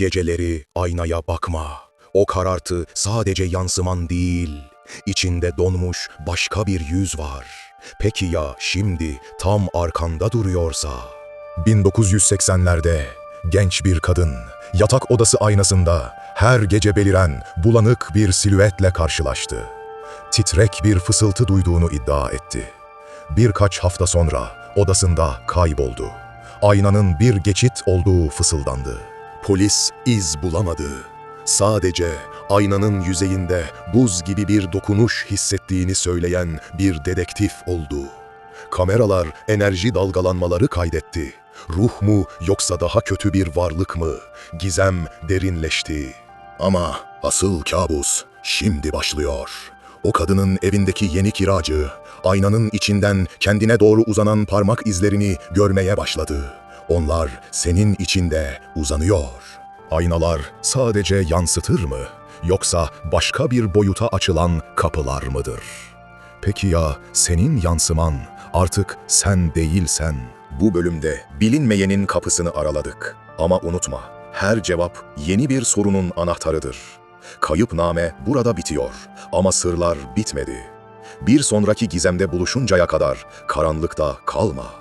Geceleri aynaya bakma. O karartı sadece yansıman değil, içinde donmuş başka bir yüz var. Peki ya şimdi tam arkanda duruyorsa? 1980'lerde genç bir kadın yatak odası aynasında her gece beliren bulanık bir silüetle karşılaştı. Titrek bir fısıltı duyduğunu iddia etti. Birkaç hafta sonra odasında kayboldu. Aynanın bir geçit olduğu fısıldandı. Polis iz bulamadı. Sadece aynanın yüzeyinde buz gibi bir dokunuş hissettiğini söyleyen bir dedektif oldu. Kameralar enerji dalgalanmaları kaydetti. Ruh mu yoksa daha kötü bir varlık mı? Gizem derinleşti. Ama asıl kabus şimdi başlıyor. O kadının evindeki yeni kiracı, aynanın içinden kendine doğru uzanan parmak izlerini görmeye başladı. Onlar senin içinde uzanıyor. Aynalar sadece yansıtır mı? Yoksa başka bir boyuta açılan kapılar mıdır? Peki ya senin yansıman artık sen değilsen? Bu bölümde bilinmeyenin kapısını araladık. Ama unutma, her cevap yeni bir sorunun anahtarıdır. Kayıpname burada bitiyor ama sırlar bitmedi. Bir sonraki gizemde buluşuncaya kadar karanlıkta kalma.